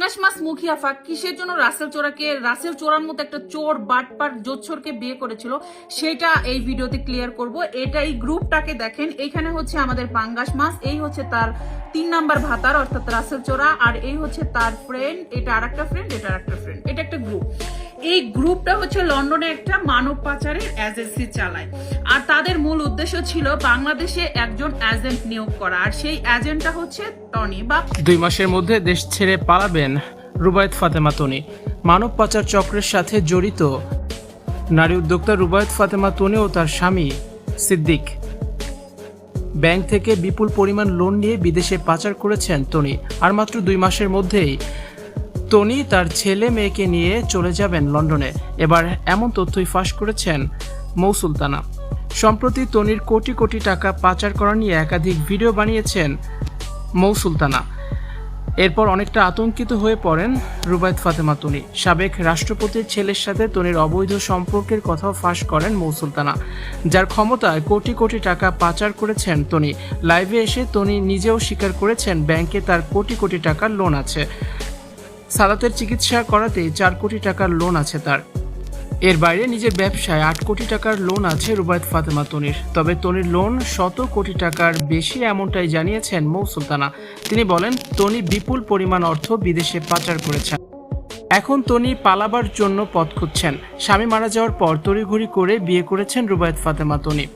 পাঙ্গাস মাছ মুখিয়াফা কিসের জন্য রাসেল চোরাকে রাসেল চোরার মতো একটা চোর বাটপার জোচ্ছরকে বিয়ে করেছিল, সেটা এই ভিডিওতে ক্লিয়ার করব। এটা এই গ্রুপটাকে দেখেন, এখানে হচ্ছে আমাদের পাঙ্গাস মাস এই হচ্ছে তার তিন নাম্বার ভাতার, অর্থাৎ রাসেল চোরা, আর এই হচ্ছে তার ফ্রেন্ড এটা আর একটা ফ্রেন্ড এটা আর একটা ফ্রেন্ড এটা একটা গ্রুপ এই গ্রুপটা হচ্ছে লন্ডনে একটা মানব পাচারের এজেন্সি চালায়। আর তাদের মূল উদ্দেশ্য ছিল বাংলাদেশে একজন এজেন্ট নিয়োগ করা। আর সেই এজেন্টটা হচ্ছে টনি বা দুই মাসের মধ্যে দেশ ছেড়ে পালাবেন রুবায়ত ফাতেমা তনি মানব পাচার চক্রের সাথে জড়িত নারী উদ্যোক্তা রুবায়ত ফাতেমা তনি ও তার স্বামী সিদ্দিক। ব্যাংক থেকে বিপুল পরিমাণ লোন নিয়ে বিদেশে পাচার করেছেন তনি আর মাত্র দুই মাসের মধ্যেই তনি তার ছেলে মেয়েকে নিয়ে চলে যাবেন লন্ডনে। এবার এমন তথ্যই ফাঁস করেছেন মৌসুলতানা। সম্প্রতি তনির কোটি কোটি টাকা পাচার করা নিয়ে একাধিক ভিডিও বানিয়েছেন মৌসুলতানা। এরপর অনেকটা আতঙ্কিত হয়ে পড়েন রুবায়ত ফাতেমা তনি সাবেক রাষ্ট্রপতির ছেলের সাথে তনির অবৈধ সম্পর্কের কথাও ফাঁস করেন মৌসুলতানা, যার ক্ষমতায় কোটি কোটি টাকা পাচার করেছেন তনি লাইভে এসে তনি নিজেও স্বীকার করেছেন ব্যাংকে তার কোটি কোটি টাকার লোন আছে। সাদাতের চিকিৎসা করাতে চার কোটি টাকার লোন আছে তার। এর বাইরে নিজের ব্যবসায় আট কোটি টাকার লোন আছে রুবায়ত ফাতেমা তনির। তবে তনির লোন শত কোটি টাকার বেশি এমনটাই জানিয়েছেন মৌ সুলতানা। তিনি বলেন, তনি বিপুল পরিমাণ অর্থ বিদেশে পাচার করেছেন। এখন তনি পালাবার জন্য পথ খুঁজছেন। স্বামী মারা যাওয়ার পর তড়িঘড়ি করে বিয়ে করেছেন রুবায়ত ফাতেমা তনি।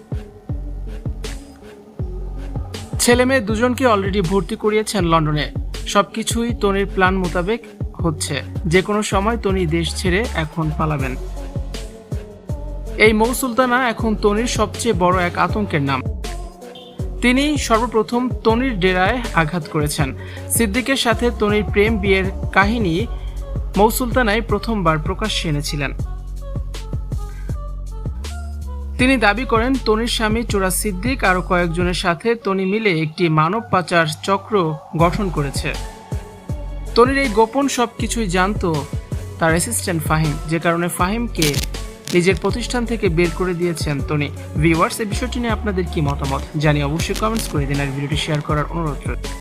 ছেলে মেয়ে দুজনকে অলরেডি ভর্তি করিয়েছেন লন্ডনে। সবকিছুই তনির প্ল্যান মোতাবেক হচ্ছে। যে কোনো সময় তনি দেশ ছেড়ে এখন পালাবেন। এই মৌ সুলতানা এখন তনির সবচেয়ে বড় এক আতঙ্কের নাম। তিনি সর্বপ্রথম তনির ডেরায় আঘাত করেছেন। সিদ্দিকের সাথে তনির প্রেম বিয়ের কাহিনী মৌ সুলতানাই প্রথমবার প্রকাশ্যে এনেছিলেন। তিনি দাবি করেন, তনির স্বামী চোরা সিদ্দিক আরও কয়েকজনের সাথে তনি মিলে একটি মানব পাচার চক্র গঠন করেছে। তনির এই গোপন সব কিছুই জানতো তার অ্যাসিস্ট্যান্ট ফাহিম, যে কারণে ফাহিমকে নিজের প্রতিষ্ঠান থেকে বের করে দিয়েছেন তনি। ভিউয়ার্স এই বিষয়টি নিয়ে আপনাদের কি মতামত? জানি অবশ্যই কমেন্টস করে দিন আর ভিডিওটি শেয়ার করার অনুরোধ